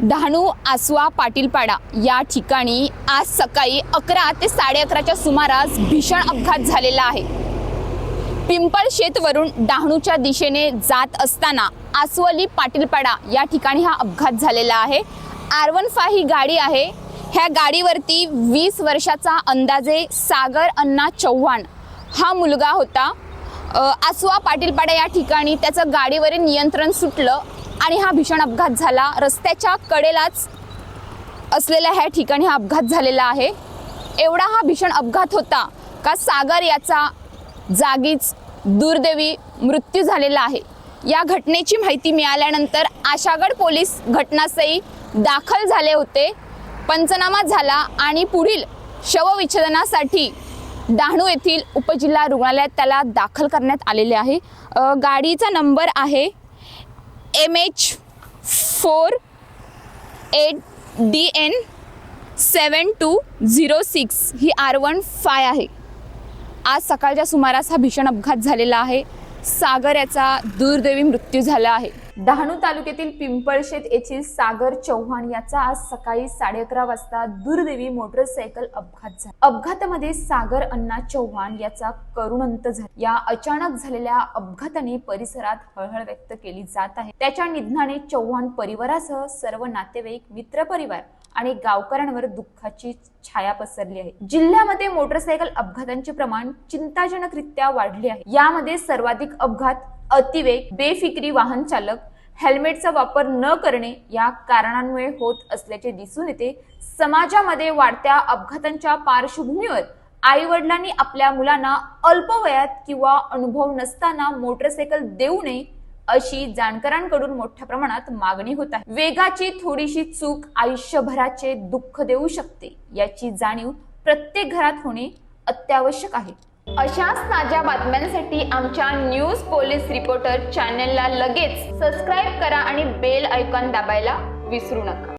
डहाणू आसवा पाटीलपाडा या ठिकाणी आज सकाळी अकरा ते साडे अकराच्या सुमारास भीषण अपघात झालेला आहे. पिंपळ शेतवरून डहाणूच्या दिशेने जात असताना आसवली पाटीलपाडा या ठिकाणी हा अपघात झालेला आहे. आर वन फाय ही गाडी आहे. ह्या गाडीवरती वीस वर्षाचा अंदाजे सागर अण्णा चव्हाण हा मुलगा होता. आसवा पाटीलपाडा या ठिकाणी त्याचं गाडीवरील नियंत्रण सुटलं. आणि हा भीषण अपघात झाला. रस्त्याच्या कडेलाच असलेल्या ह्या ठिकाणी हा अपघात झालेला आहे. एवढा हा भीषण अपघात होता का सागर याचा जागीच दुर्दैवी मृत्यू झालेला आहे. या घटनेची माहिती मिळाल्यानंतर आशागड पोलीस घटनास्थळी दाखल झाले होते. पंचनामा झाला आणि पुढील शवविच्छेदनासाठी डहाणू येथील उपजिल्हा रुग्णालयात त्याला दाखल करण्यात आलेले आहे. गाडीचा नंबर आहे. M H four eight D N seven two zero six ही आर वन फाय आहे. आज सकाळच्या सुमारास हा भीषण अपघात झालेला आहे. सागर याचा दुर्दैवी मृत्यू झाला आहे. डहाणू तालुक्यातील पिंपळशेत येथील सागर चव्हाण याचा आज सकाळी साडे अकरा वाजता दुर्दैवी मोटरसायकल अपघात झाला. अपघातामध्ये सागर अण्णा चव्हाण याचा करुण अंत झाला. या अचानक झालेल्या अपघाताने परिसरात हळहळ व्यक्त केली जात आहे. त्याच्या निधनाने चव्हाण परिवारासह सर्व नातेवाईक मित्रपरिवार आणि गावकऱ्यांवर दुःखाची छाया पसरली आहे. जिल्ह्यामध्ये मोटरसायकल अपघातांचे प्रमाण चिंताजनकरित्या वाढले आहे. यामध्ये सर्वाधिक अपघात अतिवेग बेफिक्री वाहन चालक हेल्मेटचा वापर न करणे या कारणांमुळे होत असल्याचे दिसून येते. समाजामध्ये वाढत्या अपघातांच्या पार्श्वभूमीवर आई वडिलांनी आपल्या मुलांना अल्पवयात किंवा अनुभव नसताना मोटरसायकल देऊ नये अशी जाणकारांकडून मोठ्या प्रमाणात मागणी होत आहे. वेगाची थोडीशी चूक आयुष्यभराचे दुःख देऊ शकते याची जाणीव प्रत्येक घरात होणे अत्यावश्यक आहे. अशाच ताज्या बातम्यांसाठी आमच्या न्यूज पोलीस रिपोर्टर चॅनलला लगेच सबस्क्राईब करा आणि बेल आयकॉन दाबायला विसरू नका.